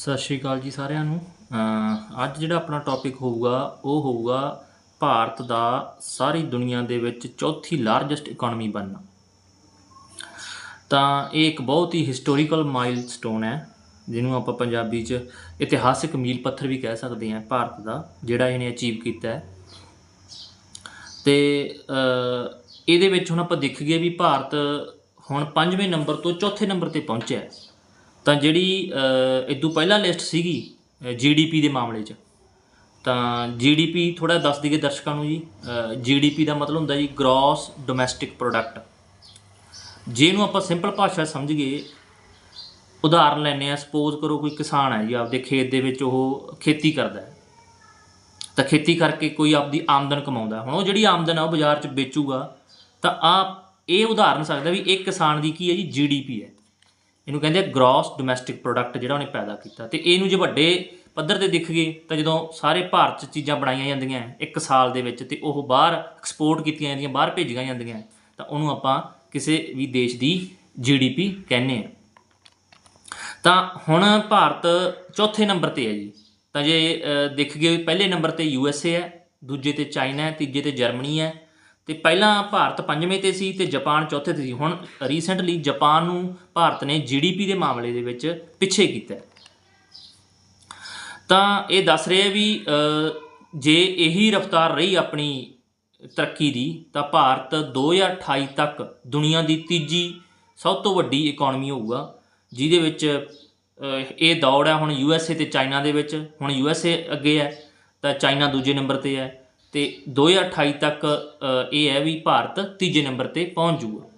ਸਤਿ ਸ਼੍ਰੀ ਅਕਾਲ ਜੀ ਸਾਰਿਆਂ ਨੂੰ। ਅੱਜ ਜਿਹੜਾ ਆਪਣਾ ਟੌਪਿਕ ਹੋਊਗਾ, ਉਹ ਹੋਊਗਾ ਭਾਰਤ ਦਾ ਸਾਰੀ ਦੁਨੀਆ ਦੇ ਵਿੱਚ ਚੌਥੀ ਲਾਰਜੈਸਟ ਇਕਨੋਮੀ ਬਣਨਾ। ਤਾਂ ਇਹ ਇੱਕ ਬਹੁਤ ਹੀ ਹਿਸਟੋਰੀਕਲ ਮਾਈਲਸਟੋਨ ਹੈ, ਜਿਹਨੂੰ ਆਪਾਂ ਪੰਜਾਬੀ 'ਚ ਇਤਿਹਾਸਿਕ ਮੀਲ ਪੱਥਰ ਵੀ ਕਹਿ ਸਕਦੇ ਹਾਂ ਭਾਰਤ ਦਾ, ਜਿਹੜਾ ਇਹਨੇ ਅਚੀਵ ਕੀਤਾ ਹੈ। ਤੇ ਇਹਦੇ ਵਿੱਚ ਹੁਣ ਆਪਾਂ ਦੇਖੀਏ ਵੀ ਭਾਰਤ ਹੁਣ ਪੰਜਵੇਂ ਨੰਬਰ ਤੋਂ ਚੌਥੇ ਨੰਬਰ ਤੇ ਪਹੁੰਚਿਆ ਹੈ। ਤਾਂ ਜਿਹੜੀ ਅ, ਇਦੋਂ ਪਹਿਲਾਂ ਲਿਸਟ ਸੀਗੀ ਜੀਡੀਪੀ ਦੇ ਮਾਮਲੇ 'ਚ ਤਾਂ ਜੀਡੀਪੀ ਥੋੜਾ ਦੱਸ ਦਈਏ ਦਰਸ਼ਕਾਂ ਨੂੰ ਜੀ ਜੀਡੀਪੀ ਦਾ ਮਤਲਬ ਹੁੰਦਾ ਜੀ ਗ੍ਰੋਸ ਡੋਮੈਸਟਿਕ ਪ੍ਰੋਡਕਟ ਜਿਹਨੂੰ ਆਪਾਂ ਸਿੰਪਲ ਭਾਸ਼ਾ ਸਮਝ ਗਏ ਉਦਾਹਰਨ ਲੈਂਦੇ ਆ ਸਪੋਜ਼ ਕਰੋ ਕੋਈ ਕਿਸਾਨ ਹੈ ਜੀ ਆਪਦੇ ਖੇਤ ਦੇ ਵਿੱਚ ਉਹ ਖੇਤੀ ਕਰਦਾ ਹੈ। ਤਾਂ ਖੇਤੀ ਕਰਕੇ ਕੋਈ ਆਪਦੀ ਆਮਦਨ ਕਮਾਉਂਦਾ ਹੁਣ ਉਹ ਜਿਹੜੀ ਆਮਦਨ ਆ ਉਹ ਬਾਜ਼ਾਰ 'ਚ ਵੇਚੂਗਾ ਤਾਂ ਆ ਇਹ ਉਦਾਹਰਨ ਸਕਦਾ ਵੀ ਇਹ ਕਿਸਾਨ ਦੀ ਕੀ ਹੈ ਜੀ ਜੀਡੀਪੀ ਹੈ। ਇਹਨੂੰ ਕਹਿੰਦੇ ਆ ਗ੍ਰੋਸ ਡੋਮੈਸਟਿਕ ਪ੍ਰੋਡਕਟ ਜਿਹੜਾ ਉਹਨੇ ਪੈਦਾ ਕੀਤਾ। ਤੇ ਇਹਨੂੰ ਜੇ ਵੱਡੇ ਪੱਧਰ ਤੇ ਦਿਖ ਗਏ ਤਾਂ ਜਦੋਂ ਸਾਰੇ ਭਾਰਤ 'ਚ ਚੀਜ਼ਾਂ ਬਣਾਈਆਂ ਜਾਂਦੀਆਂ ਇੱਕ ਸਾਲ ਦੇ ਵਿੱਚ ਤੇ ਉਹ ਬਾਹਰ ਐਕਸਪੋਰਟ ਕੀਤੀਆਂ ਜਾਂਦੀਆਂ ਬਾਹਰ ਭੇਜੀਆਂ ਜਾਂਦੀਆਂ ਤਾਂ ਉਹਨੂੰ ਆਪਾਂ ਕਿਸੇ ਵੀ ਦੇਸ਼ ਦੀ ਜੀਡੀਪੀ ਕਹਿੰਦੇ ਆ। ਤਾਂ ਹੁਣ ਭਾਰਤ ਚੌਥੇ ਨੰਬਰ ਤੇ ਹੈ ਜੀ। ਤਾਂ ਜੇ ਅ, ਗਏ ਪਹਿਲੇ ਨੰਬਰ ਤੇ ਯੂ ਐਸ ਏ ਹੈ ਦੂਜੇ ਤੇ ਚਾਈਨਾ ਹੈ ਤੀਜੇ ਤੇ ਜਰਮਨੀ ਹੈ ਤੇ ਪਹਿਲਾਂ ਭਾਰਤ ਪੰਜਵੇਂ ਤੇ ਸੀ ਤੇ ਜਾਪਾਨ ਚੌਥੇ ਤੇ ਸੀ। ਹੁਣ ਰੀਸੈਂਟਲੀ ਜਾਪਾਨ ਨੂੰ ਭਾਰਤ ਨੇ ਜੀਡੀਪੀ ਦੇ ਮਾਮਲੇ ਦੇ ਵਿੱਚ ਪਿੱਛੇ ਕੀਤਾ ਤਾਂ ਇਹ ਦੱਸ ਰਿਹਾ ਵੀ ਜੇ ਇਹੀ ਰਫ਼ਤਾਰ ਰਹੀ ਆਪਣੀ ਤਰੱਕੀ ਦੀ, ਤਾਂ ਭਾਰਤ 2028 ਤੱਕ ਦੁਨੀਆ ਦੀ ਤੀਜੀ ਸਭ ਤੋਂ ਵੱਡੀ ਇਕਨੋਮੀ ਹੋਊਗਾ, ਜਿਹਦੇ ਵਿੱਚ ਇਹ ਦੌੜ ਹੈ। ਹੁਣ ਯੂ ਐਸ ਏ ਤੇ ਚਾਈਨਾ ਦੇ ਵਿੱਚ, ਹੁਣ ਯੂ ਐਸ ਏ ਅੱਗੇ ਹੈ, ਤਾਂ ਚਾਈਨਾ ਦੂਜੇ ਨੰਬਰ ਤੇ ਹੈ। ਤੇ 2028 ਤੱਕ ਇਹ ਹੈ ਵੀ ਭਾਰਤ ਤੀਜੇ ਨੰਬਰ ਤੇ ਪਹੁੰਚ ਜਾਊਗਾ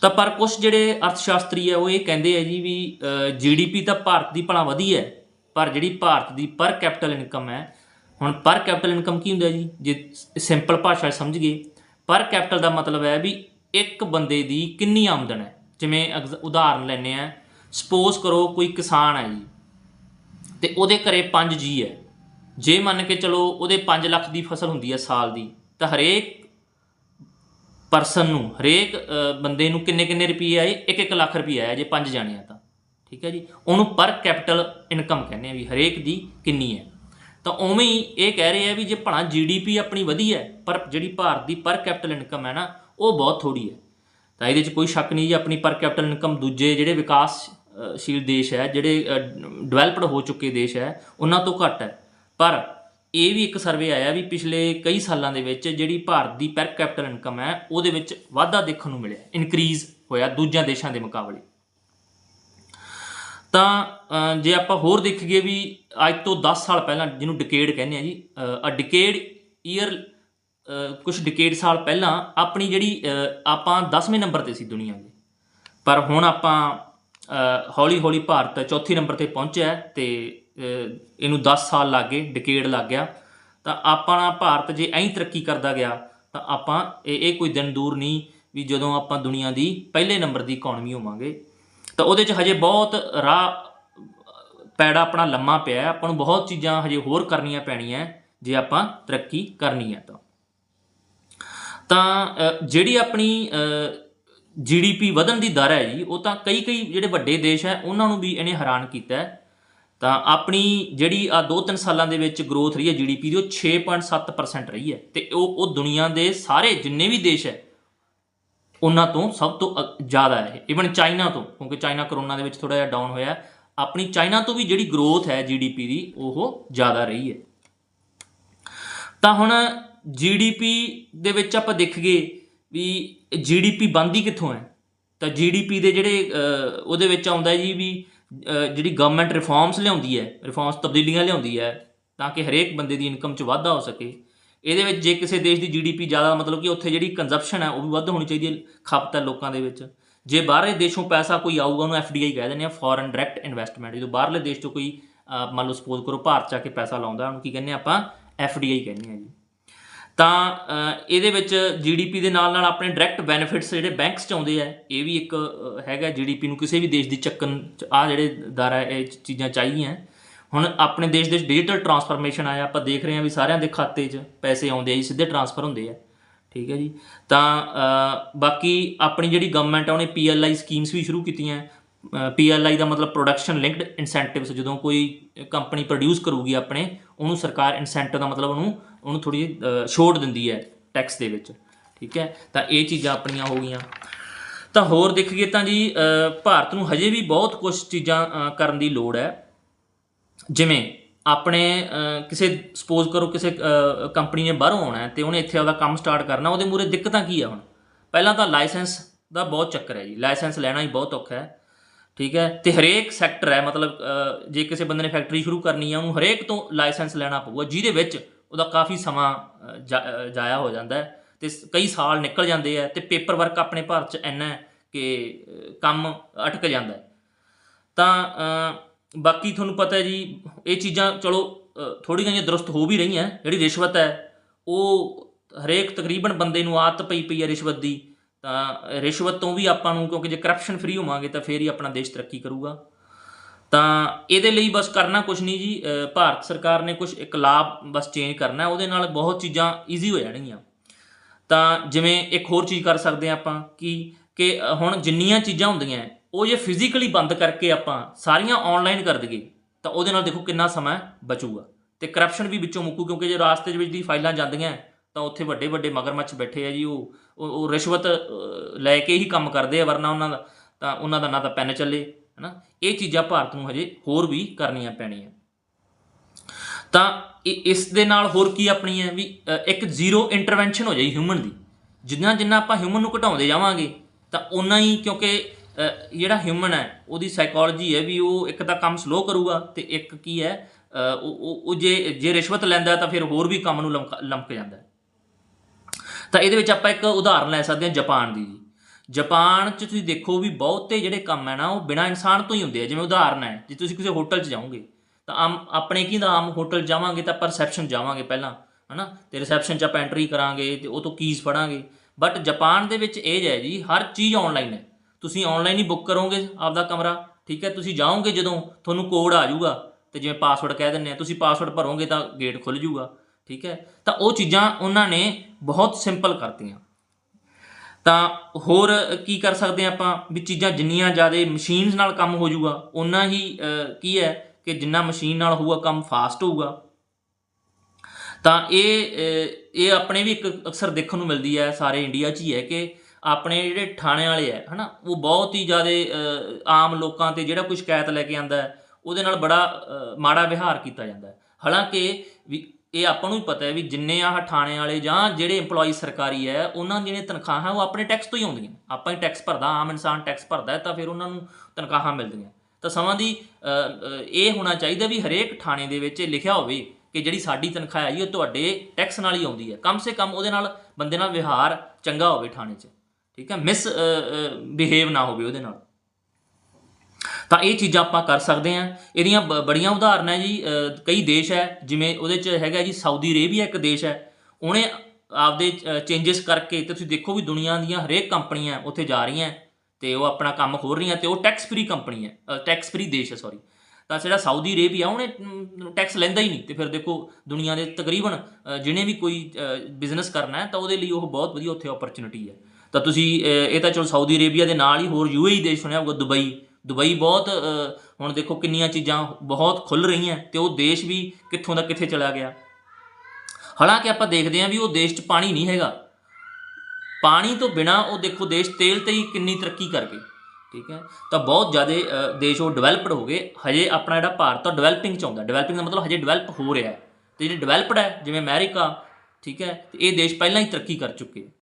ਤਾਂ ਪਰ ਕੁਝ ਜਿਹੜੇ ਅਰਥਸ਼ਾਸਤਰੀ ਹੈ, ਉਹ ਇਹ ਕਹਿੰਦੇ ਆ ਜੀ ਵੀ ਜੀਡੀਪੀ ਤਾਂ ਭਾਰਤ ਦੀ ਭਲਾ ਵਧੀ ਹੈ, ਪਰ ਜਿਹੜੀ ਭਾਰਤ ਦੀ ਪਰ ਕੈਪੀਟਲ ਇਨਕਮ ਹੈ, ਹੁਣ ਪਰ ਕੈਪੀਟਲ ਇਨਕਮ ਕੀ ਹੁੰਦਾ ਜੀ? ਜੇ ਸਿੰਪਲ ਭਾਸ਼ਾ ਸਮਝ ਗਏ ਪਰ ਕੈਪੀਟਲ ਦਾ ਮਤਲਬ ਹੈ ਵੀ ਇੱਕ ਬੰਦੇ ਦੀ ਕਿੰਨੀ ਆਮਦਨ ਹੈ। ਜਿਵੇਂ ਅਗਜ਼- ਉਦਾਹਰਨ ਲੈਂਦੇ ਆ ਸਪੋਜ਼ ਕਰੋ ਕੋਈ ਕਿਸਾਨ ਹੈ ਜੀ, ਤੇ ਉਹਦੇ ਘਰੇ 5 ਜੀ ਹੈ। ਜੇ ਮੰਨ ਕੇ ਚਲੋ ਉਹਦੇ 5 ਲੱਖ ਦੀ ਫਸਲ ਹੁੰਦੀ ਹੈ ਸਾਲ ਦੀ, ਤਾਂ ਹਰੇਕ ਪਰਸਨ ਨੂੰ, ਹਰੇਕ ਬੰਦੇ ਨੂੰ ਕਿੰਨੇ ਕਿੰਨੇ ਰੁਪਏ ਆਏ? 1-1 ਲੱਖ ਰੁਪਏ ਆਇਆ ਜੇ ਪੰਜ ਜਾਣੇ ਆ ਤਾਂ। ਠੀਕ ਹੈ ਜੀ? ਉਹਨੂੰ ਪਰ ਕੈਪੀਟਲ ਇਨਕਮ ਕਹਿੰਦੇ ਆ ਵੀ ਹਰੇਕ ਦੀ ਕਿੰਨੀ ਹੈ। ਤਾਂ ਉਵੇਂ ਹੀ ਇਹ ਕਹਿ ਰਹੇ ਆ ਵੀ ਜੇ ਭਣਾ ਜੀਡੀਪੀ ਆਪਣੀ ਵਧੀ ਹੈ, ਪਰ ਜਿਹੜੀ ਭਾਰਤ ਦੀ ਪਰ ਕੈਪੀਟਲ ਇਨਕਮ ਹੈ ਨਾ, ਉਹ ਬਹੁਤ ਥੋੜੀ ਹੈ। ਤਾਂ ਇਹਦੇ 'ਚ ਕੋਈ ਸ਼ੱਕ ਨਹੀਂ ਜੀ, ਆਪਣੀ ਪਰ ਕੈਪੀਟਲ ਇਨਕਮ ਦੂਜੇ ਜਿਹੜੇ ਵਿਕਾਸਸ਼ੀਲ ਦੇਸ਼ ਹੈ, ਜਿਹੜੇ ਡਿਵੈਲਪਡ ਹੋ ਚੁੱਕੇ ਦੇਸ਼ ਹੈ, ਉਹਨਾਂ ਤੋਂ ਘੱਟ ਹੈ। ਪਰ ਇਹ ਵੀ ਇੱਕ ਸਰਵੇ ਆਇਆ ਵੀ ਪਿਛਲੇ ਕਈ ਸਾਲਾਂ ਦੇ ਵਿੱਚ ਜਿਹੜੀ ਭਾਰਤ ਦੀ ਪਰ ਕੈਪੀਟਲ ਇਨਕਮ ਹੈ, ਉਹਦੇ ਵਿੱਚ ਵਾਧਾ ਦੇਖਣ ਨੂੰ ਮਿਲਿਆ ਇਨਕਰੀਜ਼ ਹੋਇਆ ਦੂਜਿਆਂ ਦੇਸ਼ਾਂ ਦੇ ਮੁਕਾਬਲੇ। ਤਾਂ ਜੇ ਆਪਾਂ ਹੋਰ ਦੇਖੀਏ ਵੀ ਅੱਜ ਤੋਂ 10 ਸਾਲ ਪਹਿਲਾਂ ਜਿਹਨੂੰ ਡਿਕੇਡ ਕਹਿੰਦੇ ਆ ਜੀ ਅ ਡਿਕੇਡ ਈਅਰ ਕੁਝ ਡਿਕੇਡ ਸਾਲ ਪਹਿਲਾਂ ਆਪਣੀ ਜਿਹੜੀ ਆਪਾਂ 10ਵੇਂ ਨੰਬਰ ਤੇ ਸੀ ਦੁਨੀਆ ਦੇ। ਪਰ ਹੁਣ ਆਪਾਂ ਹੌਲੀ ਹੌਲੀ ਭਾਰਤ ਚੌਥੇ ਨੰਬਰ ਤੇ ਪਹੁੰਚਿਆ ਹੈ ਤੇ ਇਹਨੂੰ 10 ਸਾਲ ਲੱਗ ਗਏ ਡਿਕੇਡ ਲੱਗ ਗਿਆ। ਤਾਂ ਆਪਣਾ ਭਾਰਤ ਜੇ ਐਂ ਤਰੱਕੀ ਕਰਦਾ ਗਿਆ ਤਾਂ ਆਪਾਂ ਇਹ ਇਹ ਕੋਈ ਦਿਨ ਦੂਰ ਨਹੀਂ ਵੀ ਜਦੋਂ ਆਪਾਂ ਦੁਨੀਆ ਦੀ ਪਹਿਲੇ ਨੰਬਰ ਦੀ ਇਕਨੋਮੀ ਹੋਵਾਂਗੇ। ਤਾਂ ਉਹਦੇ 'ਚ ਹਜੇ ਬਹੁਤ ਰਾਹ ਪੈੜਾ ਆਪਣਾ ਲੰਮਾ ਪਿਆ ਹੈ। ਆਪਾਂ ਨੂੰ ਬਹੁਤ ਚੀਜ਼ਾਂ ਹਜੇ ਹੋਰ ਕਰਨੀਆਂ ਪੈਣੀਆਂ ਜੇ ਆਪਾਂ ਤਰੱਕੀ ਕਰਨੀ ਹੈ ਤਾਂ। ਤਾਂ ਅ, ਜਿਹੜੀ ਆਪਣੀ ਜੀਡੀਪੀ ਵਧਣ ਦੀ ਦਰ ਹੈ ਜੀ ਉਹ ਤਾਂ ਕਈ ਕਈ ਜਿਹੜੇ ਵੱਡੇ ਦੇਸ਼ ਹੈ ਉਹਨਾਂ ਨੂੰ ਵੀ ਇਹਨੇ ਹੈਰਾਨ ਕੀਤਾ ਹੈ। ਤਾਂ ਆਪਣੀ ਜਿਹੜੀ ਆ 2-3 ਸਾਲਾਂ ਦੇ ਵਿੱਚ ਗਰੋਥ ਰਹੀ ਹੈ ਜੀਡੀਪੀ ਦੀ, ਉਹ 6.7% ਰਹੀ ਹੈ। ਤੇ ਉਹ ਉਹ ਦੁਨੀਆ ਦੇ ਸਾਰੇ ਜਿੰਨੇ ਵੀ ਦੇਸ਼ ਹੈ, ਉਹਨਾਂ ਤੋਂ ਸਭ ਤੋਂ ਅ- ਜ਼ਿਆਦਾ ਹੈ ਇਵਨ ਚਾਈਨਾ ਤੋਂ, ਕਿਉਂਕਿ ਚਾਈਨਾ ਕਰੋਨਾ ਦੇ ਵਿੱਚ ਥੋੜਾ ਜਿਹਾ ਡਾਊਨ ਹੋਇਆ ਆਪਣੀ ਚਾਈਨਾ ਤੋਂ ਵੀ ਜਿਹੜੀ ਗਰੋਥ ਹੈ ਜੀਡੀਪੀ ਦੀ, ਉਹ ਜ਼ਿਆਦਾ ਰਹੀ ਹੈ। ਤਾਂ ਹੁਣ ਜੀਡੀਪੀ ਦੇ ਵਿੱਚ ਆਪਾਂ ਦੇਖੀਏ ਵੀ ਜੀਡੀਪੀ ਬੰਦੀ ਕਿੱਥੋਂ ਹੈ? ਤਾਂ ਜੀਡੀਪੀ ਦੇ ਜਿਹੜੇ ਉਹਦੇ ਵਿੱਚ ਆਉਂਦਾ ਜੀ ਵੀ ਜਿਹੜੀ ਗਵਰਨਮੈਂਟ ਰਿਫਾਰਮਸ ਲਿਆਉਂਦੀ ਹੈ ਰਿਫਾਰਮਸ ਤਬਦੀਲੀਆਂ ਲਿਆਉਂਦੀ ਹੈ, ਤਾਂ ਕਿ ਹਰੇਕ ਬੰਦੇ ਦੀ ਇਨਕਮ 'ਚ ਵਾਧਾ ਹੋ ਸਕੇ। ਇਹਦੇ ਵਿੱਚ ਜੇ ਕਿਸੇ ਦੇਸ਼ ਦੀ ਜੀਡੀਪੀ ਜ਼ਿਆਦਾ, ਮਤਲਬ ਕਿ ਉੱਥੇ ਜਿਹੜੀ ਕੰਜ਼ੰਪਸ਼ਨ ਹੈ, ਉਹ ਵੀ ਵੱਧ ਹੋਣੀ ਚਾਹੀਦੀ ਹੈ ਖਪਤ ਹੈ ਲੋਕਾਂ ਦੇ ਵਿੱਚ। ਜੇ ਬਾਹਰਲੇ ਦੇਸ਼ੋਂ ਪੈਸਾ ਕੋਈ ਆਊਗਾ, ਉਹਨੂੰ ਐਫਡੀਆਈ ਕਹਿ ਦਿੰਦੇ ਆ ਫੋਰਨ ਡਾਇਰੈਕਟ ਇਨਵੈਸਟਮੈਂਟ ਜਦੋਂ ਬਾਹਰਲੇ ਦੇਸ਼ ਤੋਂ ਕੋਈ ਮੰਨ ਲਓ ਸਪੋਜ਼ ਕਰੋ ਭਾਰਤ 'ਚ ਆ ਕੇ ਪੈਸਾ ਲਾਉਂਦਾ, ਉਹਨੂੰ ਕੀ ਕਹਿੰਦੇ ਆ ਆਪਾਂ ਐਫਡੀਆਈ ਕਹਿੰਦੇ ਆ ਜੀ। ਤਾਂ ਇਹਦੇ ਵਿੱਚ ਜੀਡੀਪੀ ਦੇ ਨਾਲ ਨਾਲ ਆਪਣੇ ਡਾਇਰੈਕਟ ਬੈਨੀਫਿਟਸ ਜਿਹੜੇ ਬੈਂਕਸ ਚ ਆਉਂਦੇ ਆ ਇਹ ਵੀ ਇੱਕ ਅ, ਹੈਗਾ ਜੀਡੀਪੀ ਨੂੰ ਕਿਸੇ ਵੀ ਦੇਸ਼ ਦੀ ਚੱਕਣ ਆ ਜਿਹੜੇ ਦਰ ਹੈ ਇਹ ਚੀਜ਼ਾਂ ਚਾਹੀਦੀਆਂ। ਹੁਣ ਆਪਣੇ ਦੇਸ਼ ਦੇ ਡਿਜੀਟਲ ਟਰਾਂਸਫਰਮੇਸ਼ਨ ਆਇਆ ਆਪਾਂ ਦੇਖ ਰਹੇ ਹਾਂ ਵੀ ਸਾਰਿਆਂ ਦੇ ਖਾਤੇ 'ਚ ਪੈਸੇ ਆਉਂਦੇ ਆ ਜੀ ਸਿੱਧੇ ਟਰਾਂਸਫਰ ਹੁੰਦੇ ਆ। ਠੀਕ ਹੈ ਜੀ? ਤਾਂ ਬਾਕੀ ਆਪਣੀ ਜਿਹੜੀ ਗਵਰਨਮੈਂਟ ਆ ਉਹਨੇ ਪੀਐਲਆਈ ਸਕੀਮਸ ਵੀ ਸ਼ੁਰੂ ਕੀਤੀਆਂ। ਪੀਐਲਆਈ ਦਾ ਮਤਲਬ ਪ੍ਰੋਡਕਸ਼ਨ ਲਿੰਕਡ ਇਨਸੈਂਟਿਵਸ ਜਦੋਂ ਕੋਈ ਕੰਪਨੀ ਪ੍ਰੋਡਿਊਸ ਕਰੂਗੀ ਆਪਣੇ ਉਹਨੂੰ ਸਰਕਾਰ ਇਨਸੈਂਟਿਵ ਦਾ ਮਤਲਬ ਉਹਨੂੰ ਉਹਨੂੰ ਥੋੜੀ ਛੋਟ ਦਿੰਦੀ ਹੈ ਟੈਕਸ ਦੇ ਵਿੱਚ, ਠੀਕ ਹੈ? ਤਾਂ ਇਹ ਚੀਜ਼ਾਂ ਆਪਣੀਆਂ ਹੋ ਗਈਆਂ। ਤਾਂ ਹੋਰ ਦੇਖੀਏ ਤਾਂ ਜੀ ਭਾਰਤ ਨੂੰ ਹਜੇ ਵੀ ਬਹੁਤ ਕੁਝ ਚੀਜ਼ਾਂ ਕਰਨ ਦੀ ਲੋੜ ਹੈ। ਜਿਵੇਂ ਆਪਣੇ ਕਿਸੇ ਸਪੋਜ਼ ਕਰੋ ਕਿਸੇ ਕੰਪਨੀ ਨੇ ਬਾਹਰੋਂ ਆਉਣਾ ਹੈ ਤੇ ਉਹਨੇ ਇੱਥੇ ਆਪਦਾ ਕੰਮ ਸਟਾਰਟ ਕਰਨਾ, ਉਹਦੇ ਮੂਰੇ ਦਿੱਕਤਾਂ ਕੀ ਆ ਹੁਣ? ਪਹਿਲਾਂ ਤਾਂ ਲਾਇਸੈਂਸ ਦਾ ਬਹੁਤ ਚੱਕਰ ਹੈ ਜੀ। ਲਾਇਸੈਂਸ ਲੈਣਾ ਹੀ ਬਹੁਤ ਔਖਾ ਹੈ, ਠੀਕ ਹੈ? ਤੇ ਹਰੇਕ ਸੈਕਟਰ ਹੈ, ਮਤਲਬ ਜੇ ਕਿਸੇ ਬੰਦੇ ਨੇ ਫੈਕਟਰੀ ਸ਼ੁਰੂ ਕਰਨੀ ਹੈ ਉਹਨੂੰ ਹਰੇਕ ਤੋਂ ਲਾਇਸੈਂਸ ਲੈਣਾ ਪਊਗਾ, ਜਿਹਦੇ ਵਿੱਚ ਉਹਦਾ ਕਾਫੀ ਸਮਾਂ ਜਾਇਆ ਹੋ ਜਾਂਦਾ ਹੈ ਤੇ ਸ- ਕਈ ਸਾਲ ਨਿਕਲ ਜਾਂਦੇ ਆ ਤੇ ਪੇਪਰ ਵਰਕ ਆਪਣੇ ਭਾਰਤ 'ਚ ਇੰਨਾ ਕਿ ਕੰਮ ਅਟਕ ਜਾਂਦਾ ਤਾਂ ਬਾਕੀ ਤੁਹਾਨੂੰ ਪਤਾ ਹੈ ਜੀ, ਇਹ ਚੀਜ਼ਾਂ ਚਲੋ ਥੋੜ੍ਹੀਆਂ ਜਿਹੀਆਂ ਦਰੁਸਤ ਹੋ ਵੀ ਰਹੀਆਂ, ਜਿਹੜੀ ਰਿਸ਼ਵਤ ਹੈ, ਉਹ ਹਰੇਕ ਤਕਰੀਬਨ ਬੰਦੇ ਨੂੰ ਆਦਤ ਪਈ ਪਈ ਹੈ ਰਿਸ਼ਵਤ ਦੀ। ਤਾਂ ਰਿਸ਼ਵਤ ਤੋਂ ਵੀ ਆਪਾਂ ਨੂੰ, ਕਿਉਂਕਿ ਜੇ ਕਰਪਸ਼ਨ ਫ੍ਰੀ ਹੋਵਾਂਗੇ ਤਾਂ ਫੇਰ ਹੀ ਆਪਣਾ ਦੇਸ਼ ਤਰੱਕੀ ਕਰੂਗਾ। ਤਾਂ ਇਹਦੇ ਲਈ ਬਸ ਕਰਨਾ ਕੁਝ ਨਹੀਂ ਜੀ ਭਾਰਤ ਸਰਕਾਰ ਨੇ ਕੁਝ ਇੱਕ ਲਾਭ ਬਸ ਚੇਂਜ ਕਰਨਾ ਉਹਦੇ ਨਾਲ ਬਹੁਤ ਚੀਜ਼ਾਂ ਈਜ਼ੀ ਹੋ ਜਾਣਗੀਆਂ। ਤਾਂ ਜਿਵੇਂ ਇੱਕ ਹੋਰ ਚੀਜ਼ ਕਰ ਸਕਦੇ ਹਾਂ ਆਪਾਂ ਕਿ ਕਿ ਹੁਣ ਜਿੰਨੀਆਂ ਚੀਜ਼ਾਂ ਹੁੰਦੀਆਂ ਉਹ ਜੇ ਫਿਜ਼ੀਕਲੀ ਬੰਦ ਕਰਕੇ ਆਪਾਂ ਸਾਰੀਆਂ ਆਨਲਾਈਨ ਕਰ ਦਈਏ, ਤਾਂ ਉਹਦੇ ਨਾਲ ਦੇਖੋ ਕਿੰਨਾ ਸਮਾਂ ਬਚੂਗਾ। ਤੇ ਕਰਪਸ਼ਨ ਵੀ ਵਿੱਚੋਂ ਮੁੱਕੂ, ਕਿਉਂਕਿ ਜੇ ਰਾਸਤੇ ਦੇ ਵਿੱਚ ਦੀ ਫਾਈਲਾਂ ਜਾਂਦੀਆਂ ਤਾਂ ਉੱਥੇ ਵੱਡੇ ਵੱਡੇ ਮਗਰਮੱਛ ਬੈਠੇ ਆ ਜੀ, ਉਹ ਉਹ ਰਿਸ਼ਵਤ ਲੈ ਕੇ ਹੀ ਕੰਮ ਕਰਦੇ ਆ, ਵਰਨਾ ਉਹਨਾਂ ਦਾ, ਤਾਂ ਉਹਨਾਂ ਦਾ ਨਾ ਤਾਂ ਪੈਨ ਚੱਲੇ। ਹਨਾ? ਇਹ ਚੀਜ਼ਾਂ ਭਾਰਤ ਨੂੰ ਹਜੇ ਹੋਰ ਵੀ ਕਰਨੀਆਂ ਪੈਣੀਆਂ। ਤਾਂ ਇ- ਇਸ ਦੇ ਨਾਲ ਹੋਰ ਕੀ ਆਪਣੀ ਹੈ ਵੀ ਇੱਕ ਜ਼ੀਰੋ ਇੰਟਰਵੈਂਸ਼ਨ ਹੋ ਜਾਈ ਹਿਊਮਨ ਦੀ। ਜਿੰਨਾ ਜਿੰਨਾ ਆਪਾਂ ਹਿਊਮਨ ਨੂੰ ਘਟਾਉਂਦੇ ਜਾਵਾਂਗੇ, ਤਾਂ ਉਨਾ ਹੀ ਕਿਉਂਕਿ ਜਿਹੜਾ ਹਿਊਮਨ ਹੈ, ਉਹਦੀ ਸਾਈਕੋਲੋਜੀ ਹੈ ਵੀ ਉਹ ਇੱਕ ਤਾਂ ਕੰਮ ਸਲੋ ਕਰੂਗਾ ਤੇ ਇੱਕ ਕੀ ਹੈ ਉਹ, ਉਹ- ਜੇ ਜੇ ਰਿਸ਼ਵਤ ਲੈਂਦਾ ਤਾਂ ਫਿਰ ਹੋਰ ਵੀ ਕੰਮ ਨੂੰ ਲਮਕ ਲਮਕ ਜਾਂਦਾ। ਤਾਂ ਇਹਦੇ ਵਿੱਚ ਆਪਾਂ ਇੱਕ ਉਦਾਹਰਨ ਲੈ ਸਕਦੇ ਹਾਂ ਜਾਪਾਨ ਦੀ ਜੀ। ਜਾਪਾਨ 'ਚ ਤੁਸੀਂ ਦੇਖੋ ਵੀ ਬਹੁਤੇ ਜਿਹੜੇ ਕੰਮ ਹੈ ਨਾ, ਉਹ ਬਿਨਾਂ ਇਨਸਾਨ ਤੋਂ ਹੀ ਹੁੰਦੇ ਆ। ਜਿਵੇਂ ਉਦਾਹਰਨ ਹੈ, ਜੇ ਤੁਸੀਂ ਕਿਸੇ ਹੋਟਲ 'ਚ ਜਾਓਗੇ, ਤਾਂ ਆਮ, ਆਪਣੇ ਕੀ ਦਾ ਆਮ ਹੋਟਲ ਜਾਵਾਂਗੇ ਤਾਂ ਆਪਾਂ ਰਿਸੈਪਸ਼ਨ ਜਾਵਾਂਗੇ ਪਹਿਲਾਂ, ਹਨਾ? ਤੇ ਰਿਸੈਪਸ਼ਨ 'ਚ ਆਪਾਂ ਐਂਟਰੀ ਕਰਾਂਗੇ ਤੇ ਉਹ ਤੋਂ ਕੀਜ਼ ਫੜਾਂਗੇ। ਬਟ ਜਾਪਾਨ ਦੇ ਵਿੱਚ ਇਹ ਹੈ ਜੀ, ਹਰ ਚੀਜ਼ ਆਨਲਾਈਨ ਹੈ। ਤੁਸੀਂ ਆਨਲਾਈਨ ਹੀ ਬੁੱਕ ਕਰੋਗੇ ਆਪਦਾ ਕਮਰਾ, ਠੀਕ ਹੈ? ਤੁਸੀਂ ਜਾਓਗੇ ਜਦੋਂ, ਤੁਹਾਨੂੰ ਕੋਡ ਆ ਜਾਊਗਾ। ਤੇ ਜਿਵੇਂ ਪਾਸਵਰਡ ਕਹਿ ਦਿੰਦੇ ਆ ਤੁਸੀਂ ਪਾਸਵਰਡ ਭਰੋਗੇ ਤਾਂ ਗੇਟ ਖੁੱਲ ਜਾਊਗਾ, ਠੀਕ ਹੈ? ਤਾਂ ਉਹ ਚੀਜ਼ਾਂ ਉਹਨਾਂ ਨੇ ਬਹੁਤ ਸਿੰਪਲ ਕਰਤੀਆਂ। ਤਾਂ ਹੋਰ ਕੀ ਕਰ ਸਕਦੇ ਹਾਂ ਆਪਾਂ ਵੀ ਚੀਜ਼ਾਂ ਜਿੰਨੀਆਂ ਜ਼ਿਆਦਾ ਮਸ਼ੀਨਸ ਨਾਲ ਕੰਮ ਹੋ ਜਾਊਗਾ ਉਨਾ ਹੀ ਕੀ ਹੈ ਕਿ ਜਿੰਨਾ ਮਸ਼ੀਨ ਨਾਲ ਹੋਊਗਾ, ਕੰਮ ਫਾਸਟ ਹੋਊਗਾ। ਤਾਂ ਇਹ ਇਹ ਆਪਣੇ ਵੀ ਇੱਕ ਅਕਸਰ ਦੇਖਣ ਨੂੰ ਮਿਲਦੀ ਹੈ, ਸਾਰੇ ਇੰਡੀਆ 'ਚ ਹੀ ਹੈ ਕਿ ਆਪਣੇ ਜਿਹੜੇ ਥਾਣੇ ਵਾਲੇ ਹੈ, ਹਨਾ, ਉਹ ਬਹੁਤ ਹੀ ਜ਼ਿਆਦਾ ਆਮ ਲੋਕਾਂ ਤੇ ਜਿਹੜਾ ਕੋਈ ਸ਼ਿਕਾਇਤ ਲੈ ਕੇ ਆਂਦਾ ਉਹਦੇ ਨਾਲ ਬੜਾ ਮਾੜਾ ਵਿਹਾਰ ਕੀਤਾ ਜਾਂਦਾ ਹਾਲਾਂਕਿ ਵੀ ਇਹ ਆਪਾਂ ਨੂੰ ਵੀ ਪਤਾ ਹੈ ਵੀ ਜਿੰਨੇ ਆਹ ਥਾਣੇ ਵਾਲੇ ਜਾਂ ਜਿਹੜੇ EMPLOYE ਸਰਕਾਰੀ ਹੈ, ਉਹਨਾਂ ਦੀਆਂ ਜਿਹੜੀਆਂ ਤਨਖਾਹਾਂ ਉਹ ਆਪਣੇ ਟੈਕਸ ਤੋਂ ਹੀ ਆਉਂਦੀਆਂ। ਆਪਾਂ ਹੀ ਟੈਕਸ ਭਰਦਾ, ਆਮ ਇਨਸਾਨ ਟੈਕਸ ਭਰਦਾ ਤਾਂ ਫਿਰ ਉਹਨਾਂ ਨੂੰ ਤਨਖਾਹਾਂ ਮਿਲਦੀਆਂ। ਤਾਂ ਸਮਾਂ ਦੀ ਇਹ ਹੋਣਾ ਚਾਹੀਦਾ ਵੀ ਹਰੇਕ ਥਾਣੇ ਦੇ ਵਿੱਚ ਇਹ ਲਿਖਿਆ ਹੋਵੇ ਕਿ ਜਿਹੜੀ ਸਾਡੀ ਤਨਖਾਹ ਆਈ ਉਹ ਤੁਹਾਡੇ ਟੈਕਸ ਨਾਲ ਹੀ ਆਉਂਦੀ ਹੈ। ਕਮ ਸੇ ਕਮ ਉਹਦੇ ਨਾਲ ਬੰਦੇ ਨਾਲ ਵਿਹਾਰ ਚੰਗਾ ਹੋਵੇ ਥਾਣੇ 'ਚ। ਠੀਕ ਹੈ? ਮਿਸ ਬਿਹੇਵ ਨਾ ਹੋਵੇ ਉਹਦੇ ਨਾਲ। ਤਾਂ ਇਹ ਚੀਜ਼ਾਂ ਆਪਾਂ ਕਰ ਸਕਦੇ ਹਾਂ। ਇਹਦੀਆਂ ਬ- ਬੜੀਆਂ ਉਦਾਹਰਨਾਂ ਜੀ ਕਈ ਦੇਸ਼ ਹੈ, ਜਿਵੇਂ ਉਹਦੇ 'ਚ ਹੈਗਾ ਜੀ, ਸਾਊਦੀ ਅਰੇਬੀਆ ਇੱਕ ਦੇਸ਼ ਹੈ। ਉਹਨੇ ਆਪਦੇ ਚੇਂਜਸ ਕਰਕੇ ਤੇ ਤੁਸੀਂ ਦੇਖੋ ਵੀ ਦੁਨੀਆ ਦੀਆਂ ਹਰੇਕ ਕੰਪਨੀਆਂ ਉੱਥੇ ਜਾ ਰਹੀਆਂ ਤੇ ਉਹ ਆਪਣਾ ਕੰਮ ਖੋਲ ਰਹੀਆਂ ਤੇ ਉਹ ਟੈਕਸ ਫ੍ਰੀ ਕੰਪਨੀ ਹੈ ਟੈਕਸ ਫ੍ਰੀ ਦੇਸ਼ ਹੈ ਸੌਰੀ ਤਾਂ ਜਿਹੜਾ ਸਾਊਦੀ ਅਰੇਬੀਆ, ਉਹਨੇ ਟੈਕਸ ਲੈਂਦਾ ਹੀ ਨਹੀਂ ਤੇ ਫਿਰ ਦੇਖੋ ਦੁਨੀਆ ਦੇ ਤਕਰੀਬਨ ਜਿਹਨੇ ਵੀ ਕੋਈ ਬਿਜ਼ਨਸ ਕਰਨਾ ਹੈ ਤਾਂ ਉਹਦੇ ਲਈ ਉਹ ਬਹੁਤ ਵਧੀਆ ਉੱਥੇ ਓਪਰਚੁਨਿਟੀ ਹੈ। ਤਾਂ ਤੁਸੀਂ ਇਹ ਤਾਂ ਚਲੋ ਸਾਊਦੀ ਅਰੇਬੀਆ ਦੇ ਨਾਲ ਹੀ ਹੋਰ ਯੂਏਈ ਦੇਸ਼ ਸੁਣਿਆ ਹੋਊਗਾ, ਦੁਬਈ। ਦੁਬਈ ਬਹੁਤ ਹੁਣ ਦੇਖੋ ਕਿੰਨੀਆਂ ਚੀਜ਼ਾਂ ਬਹੁਤ ਖੁੱਲ ਰਹੀਆਂ ਤੇ ਉਹ ਦੇਸ਼ ਵੀ ਕਿੱਥੋਂ ਦਾ ਕਿੱਥੇ ਚਲਾ ਗਿਆ। ਹਾਲਾਂਕਿ ਆਪਾਂ ਦੇਖਦੇ ਹਾਂ ਵੀ ਉਹ ਦੇਸ਼ 'ਚ ਪਾਣੀ ਨਹੀਂ ਹੈਗਾ। ਪਾਣੀ ਤੋਂ ਬਿਨਾ ਉਹ ਦੇਖੋ ਦੇਸ਼ ਤੇਲ ਤੇ ਹੀ ਕਿੰਨੀ ਤਰੱਕੀ ਕਰ ਗਏ, ਠੀਕ ਹੈ? ਤਾਂ ਬਹੁਤ ਜ਼ਿਆਦਾ ਦੇਸ਼ ਉਹ ਡਿਵੈਲਪਡ ਹੋ ਗਏ। ਹਜੇ ਆਪਣਾ ਜਿਹੜਾ ਭਾਰਤ ਆ ਡਿਵੈਲਪਿੰਗ ਚ ਆਉਂਦਾ। ਡਿਵੈਲਪਿੰਗ ਦਾ ਮਤਲਬ ਹਜੇ ਡਿਵੈਲਪ ਹੋ ਰਿਹਾ ਹੈ। ਤੇ ਜਿਹੜੇ ਡਿਵੈਲਪਡ ਹੈ, ਜਿਵੇਂ ਅਮਰੀਕਾ, ਠੀਕ ਹੈ? ਤੇ ਇਹ ਦੇਸ਼ ਪਹਿਲਾਂ ਹੀ ਤਰੱਕੀ ਕਰ ਚੁੱਕੇ